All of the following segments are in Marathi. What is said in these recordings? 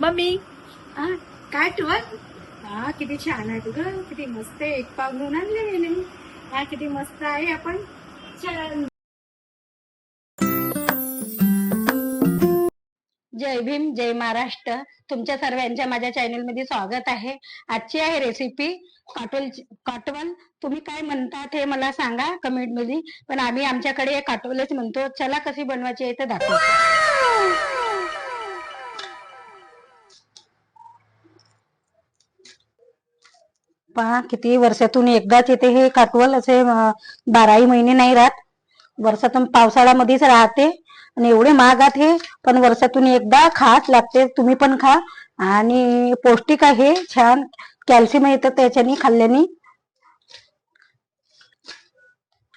मम्मी? हा, काय ठेवत? हा किती छान आहे तुझं किती मस्त आहे. एक पाव घेऊन आणले मी हा किती मस्त आहे आपण. छान जय भीम जय महाराष्ट्र. तुमच्या सर्वांच्या माझ्या चॅनलमध्ये स्वागत आहे. आजची आहे रेसिपी काटोल काटवल. तुम्ही काय म्हणतात हे मला सांगा कमेंटमध्ये पण आम्ही आमच्याकडे काटवलच म्हणतो. चला कशी बनवायची आहे ते दाखवतो. पहा किती वर्षातून एकदाच येते हे काटवल असे बाराही महिने नाही राहत. वर्षातून पावसाळ्यामध्येच राहते. आणि एवढे महागात हे पण वर्षातून एकदा खास लागते. तुम्ही पण खा. आणि पौष्टिक आहे छान. कॅल्शियम येतं त्याच्यानी खाल्ल्याने.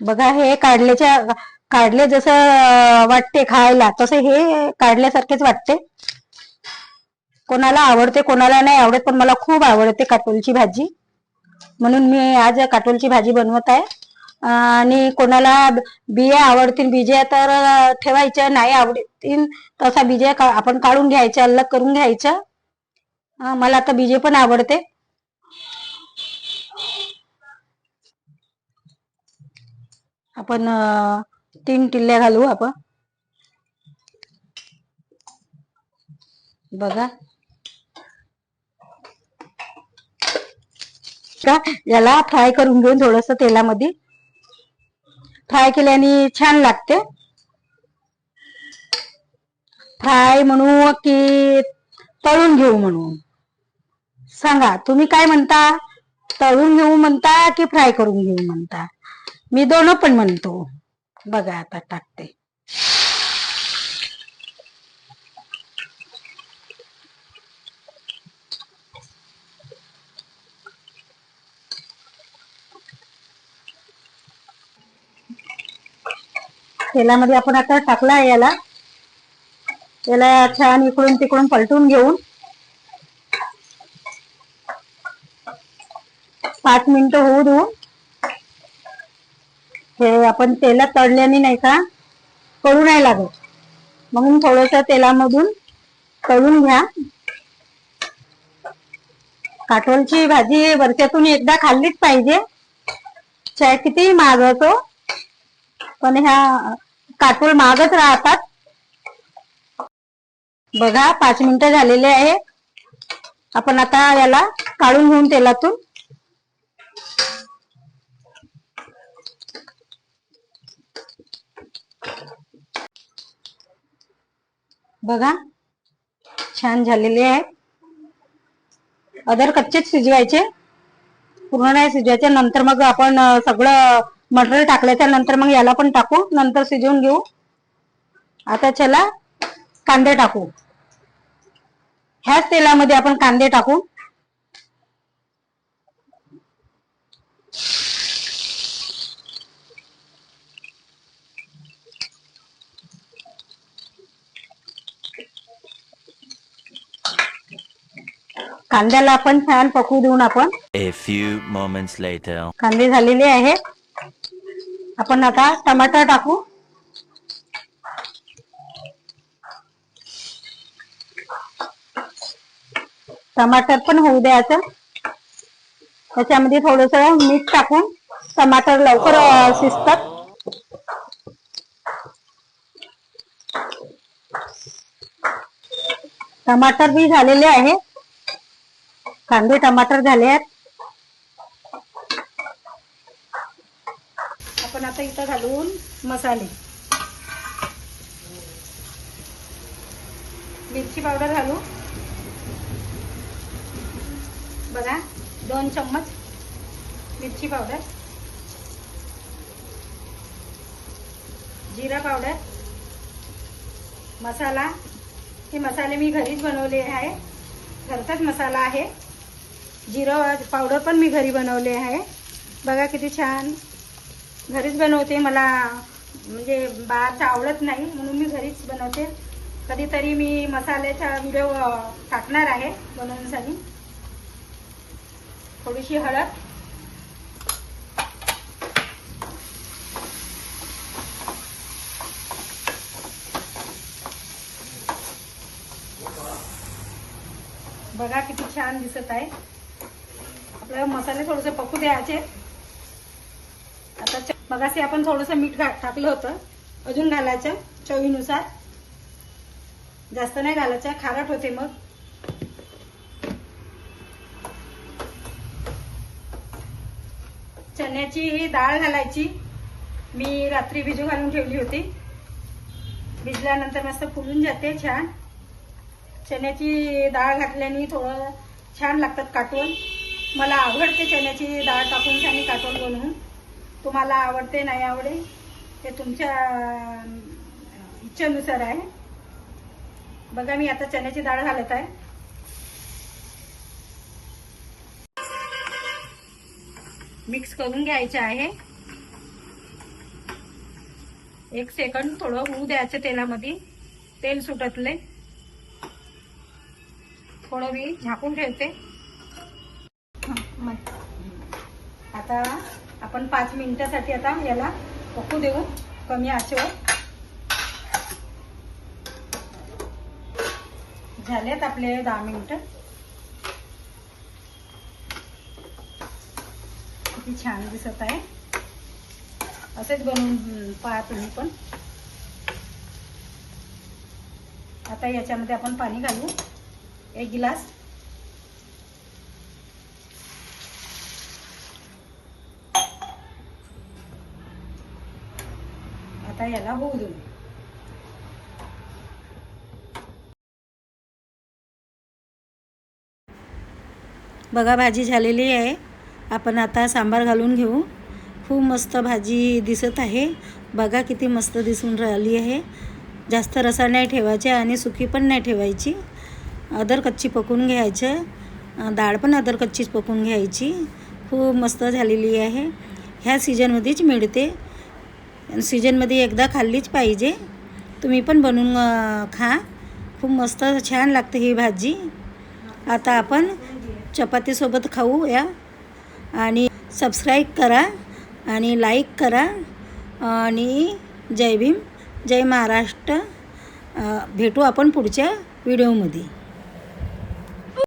बघा हे काढल्याच्या काढले जसं वाटते खायला तसं हे काढल्यासारखेच वाटते. कोणाला आवडते कोणाला नाही आवडत पण मला खूप आवडते काटोलची भाजी. म्हणून मी आज काटोलची भाजी बनवत आहे. आणि कोणाला बिया आवडतील बीजे तर ठेवायच्या नाही आवडतील तसा बीजे का- आपण काढून घ्यायच्या अलग करून घ्यायच्या मला आता बिजे पण आवडते. आपण तीन टिल्ल्या घालू आपण. बघा. का? याला फ्राय करून घेऊन थोडस तेलामध्ये फ्राय केल्याने छान लागते. फ्राय म्हणू की तळून घेऊ म्हणून. सांगा तुम्ही काय म्हणता? तळून घेऊ म्हणता की फ्राय करून घेऊ म्हणता? मी दोन पण म्हणतो. बघा आता टाकते. तेलामध्ये आपण आता टाकला आहे याला. याला छान इकडून तिकडून पलटून घेऊन. पाच मिनिटं होऊ देऊ. हे आपण तेला तळल्याने नाही का कळू नाही लागत. म्हणून थोडस तेलामधून तळून घ्या. काटोलची भाजी वर्षातून एकदा खाल्लीच पाहिजे. चाय किती महाग असो पण ह्या काटोल महागच राहतात. बघा पाच मिनिटं झालेले आहे. आपण आता याला काढून घेऊन तेलातून. बघा छान झालेले आहे. अदर कच्चेच शिजवायचे. पूर्ण नाही शिजवायचे. नंतर मग आपण सगळं मटेरियल टाकल्याच्या नंतर मग याला पण टाकू नंतर शिजवून घेऊ. आता चला कांदे टाकू. ह्याच तेलामध्ये आपण कांदे टाकू. कांद्याला आपण छान पकवू देऊन आपण. कांदे झालेले आहेत. आपण आता टमाटर टाकू. टमाटर पण होऊ द्यायचं. त्याच्यामध्ये थोडस मीठ टाकून टमाटर लवकर शिजतात. टमाटर बी झालेले आहे. कांदे टमाटर झाले आहेत आपण आता इथं घालून मसाले. मिरची पावडर घालू. बघा दोन चम्मच मिरची पावडर. जिरा पावडर. मसाला. हे मसाले मी घरीच बनवले आहे. घरचाच मसाला आहे. जिरं पावडर पण मी घरी बनवले आहे. बघा किती छान. घरीच बनवते मला म्हणजे बाहेरचं आवडत नाही म्हणून मी घरीच बनवते. कधीतरी मी मसाल्याचा व्हिडिओ टाकणार आहे बनवण्यासाठी. थोडीशी हळद. बघा किती छान दिसत आहे. आपल्याला मसाले थोडेसे पकू द्यायचे. मगाशी आपण थोडंसं मीठ टाकलं होतं. अजून घालायचं. चवीनुसार. जास्त नाही घालायचं. खारट होते मग. चण्याची ही डाळ घालायची. मी रात्री भिजू घालून ठेवली होती. भिजल्यानंतर मस्त फुलून जाते. छान. चण्याची डाळ घातल्याने थोडं छान लागतात काटवण मला आवडते चण्याची डाळ टाकून छान काटवण बनवून. तुम्हाला आवडते नाही आवडे ते तुमच्या इच्छेनुसार आहे. बघा मी आता चण्याची डाळ घालत आहे. मिक्स करून घ्यायचे आहे. एक सेकंड थोडं होऊ द्यायचं तेलामध्ये. तेल सुटतले. थोडं मी झाकून ठेवते. आता आपण पाच मिनिटासाठी आता याला पकू देऊ. कमी आचेवर. झालेत आपले दहा मिनिटं. किती छान दिसत आहे. असेच बनवून पहा तुम्ही पण. आता याच्यामध्ये आपण पाणी घालू. एक गिलास. आता याला होऊ देऊ बघा भाजी झालेली आहे. आपण आता सांबार घालून घेऊ. खूप मस्त भाजी दिसत आहे. बघा किती मस्त दिसून राहिली आहे. जास्त रसा नाही ठेवायचे आणि सुकी पण नाही ठेवायची. अदर कच्ची पकून घ्यायचं. डाळ पण अदर कच्चीच पकून घ्यायची. खूप मस्त झालेली आहे. ह्या सीजनमध्येच मिळते. सीजनमध्ये एकदा खाल्लीच पाहिजे. तुम्ही पण बनवून खा. खूप मस्त छान लागते ही भाजी. आता आपण चपातीसोबत खाऊ या. आणि सबस्क्राईब करा आणि लाईक करा. आणि जय भीम जय महाराष्ट्र. भेटू आपण पुढच्या व्हिडिओमध्ये